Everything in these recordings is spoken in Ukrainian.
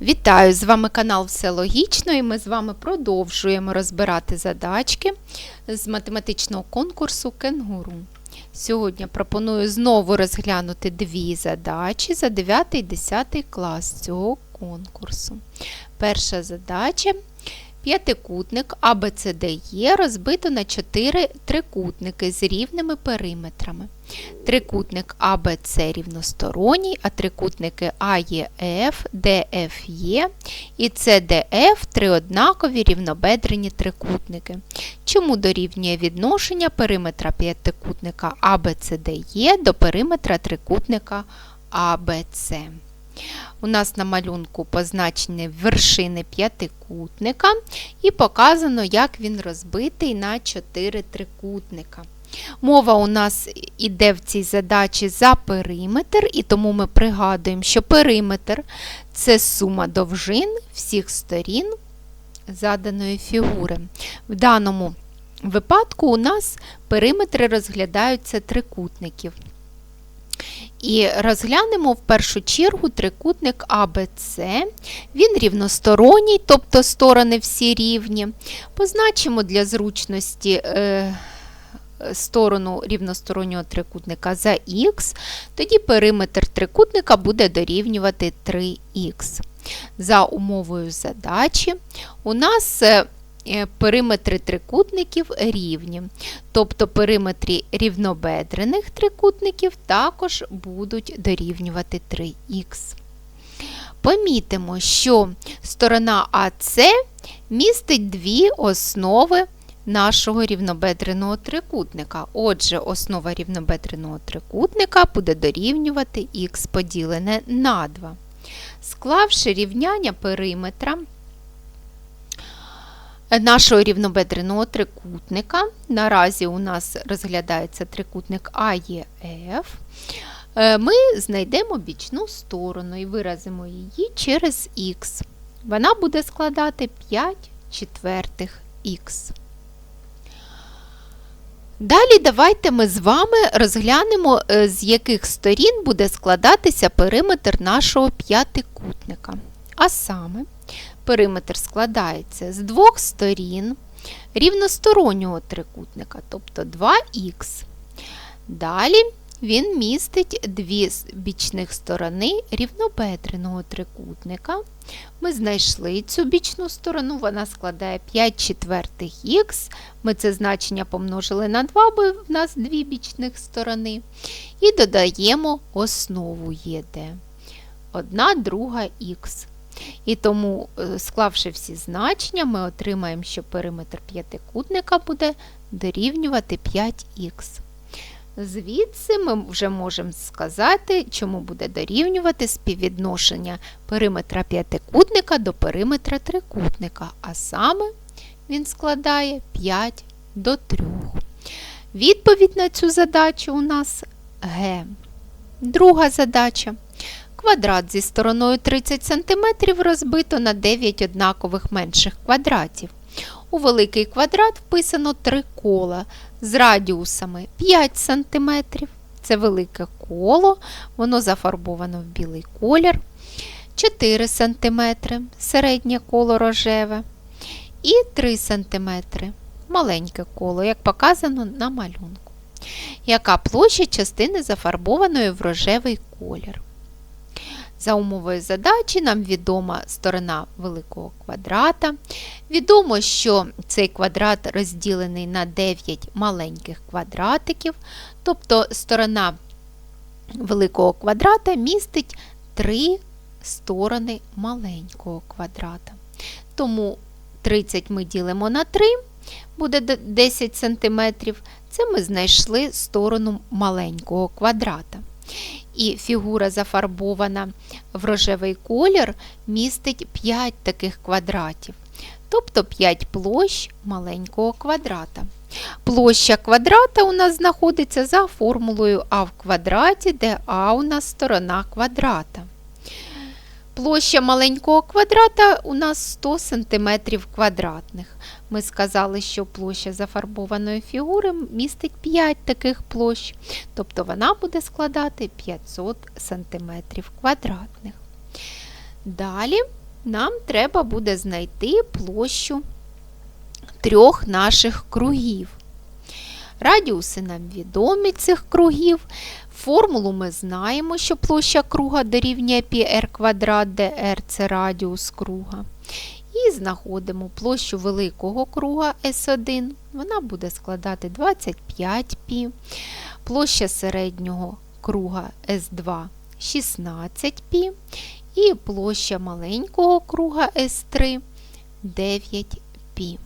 Вітаю! З вами канал Все Логічно і ми з вами продовжуємо розбирати задачки з математичного конкурсу Кенгуру. Сьогодні пропоную знову розглянути дві задачі за 9 і 10 клас цього конкурсу. Перша задача. П'ятикутник ABCDE розбито на 4 трикутники з рівними периметрами. Трикутник ABC рівносторонній, а трикутники AEF, DFE і CDF – три однакові рівнобедрені трикутники. Чому дорівнює відношення периметра п'ятикутника ABCDE до периметра трикутника ABC? У нас на малюнку позначені вершини п'ятикутника і показано, як він розбитий на 4 трикутника. Мова у нас іде в цій задачі за периметр, і тому ми пригадуємо, що периметр це сума довжин всіх сторін заданої фігури. В даному випадку у нас периметри розглядаються трикутників. І розглянемо в першу чергу трикутник АБЦ. Він рівносторонній, тобто сторони всі рівні. Позначимо для зручності е, сторону рівностороннього трикутника за х, тоді периметр трикутника буде дорівнювати 3х. За умовою задачі у нас е, периметри трикутників рівні. Тобто периметри рівнобедрених трикутників також будуть дорівнювати 3х. Помітимо, що сторона АС містить дві основи нашого рівнобедреного трикутника. Отже, основа рівнобедреного трикутника буде дорівнювати х поділене на 2. Склавши рівняння периметра нашого рівнобедреного трикутника, наразі у нас розглядається трикутник АЄФ, ми знайдемо бічну сторону і виразимо її через х. Вона буде складати 5 четвертих х. Далі давайте ми з вами розглянемо, з яких сторін буде складатися периметр нашого п'ятикутника. А саме, периметр складається з двох сторін рівностороннього трикутника, тобто 2х. Далі він містить дві бічних сторони рівнобедреного трикутника. Ми знайшли цю бічну сторону, вона складає 5 четвертих х. Ми це значення помножили на 2, бо в нас дві бічних сторони. І додаємо основу ЄД. Одна друга х. І тому, склавши всі значення, ми отримаємо, що периметр п'ятикутника буде дорівнювати 5х. Звідси ми вже можемо сказати, чому буде дорівнювати співвідношення периметра п'ятикутника до периметра трикутника, а саме він складає 5 до 3. Відповідь на цю задачу у нас Г. Друга задача. Квадрат зі стороною 30 см розбито на 9 однакових менших квадратів. У великий квадрат вписано три кола з радіусами 5 см. Це велике коло, воно зафарбовано в білий колір. 4 см середнє коло рожеве. І 3 см маленьке коло, як показано на малюнку. Яка площа частини зафарбованої в рожевий колір? За умовою задачі нам відома сторона великого квадрата. Відомо, що цей квадрат розділений на 9 маленьких квадратиків, тобто сторона великого квадрата містить 3 сторони маленького квадрата. Тому 30 ми ділимо на 3, буде 10 см. Це ми знайшли сторону маленького квадрата і фігура зафарбована в рожевий колір, містить 5 таких квадратів, тобто 5 площ маленького квадрата. Площа квадрата у нас знаходиться за формулою А в квадраті, де А у нас сторона квадрата. Площа маленького квадрата у нас 100 см квадратних. Ми сказали, що площа зафарбованої фігури містить 5 таких площ, тобто вона буде складати 500 см квадратних. Далі нам треба буде знайти площу трьох наших кругів. Радіуси нам відомі цих кругів. Формулу ми знаємо, що площа круга дорівнює πr квадрат, де r – це радіус круга. І знаходимо площу великого круга S1, вона буде складати 25π, площа середнього круга S2 16π і площа маленького круга S3 9π.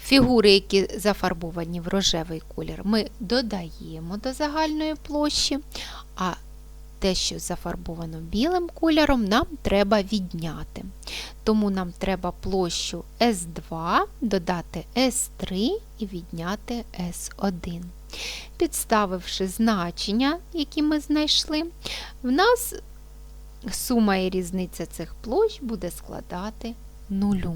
Фігури, які зафарбовані в рожевий колір, ми додаємо до загальної площі, а те, що зафарбовано білим кольором, нам треба відняти. Тому нам треба площу S2 додати S3 і відняти S1. Підставивши значення, які ми знайшли, в нас сума і різниця цих площ буде складати нулю.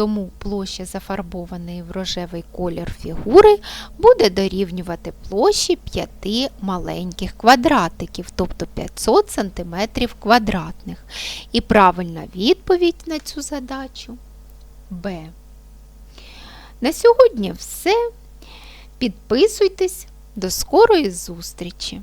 Тому площа зафарбованої в рожевий колір фігури буде дорівнювати площі 5 маленьких квадратиків, тобто 500 см квадратних. І правильна відповідь на цю задачу Б. На сьогодні все. Підписуйтесь. До скорої зустрічі!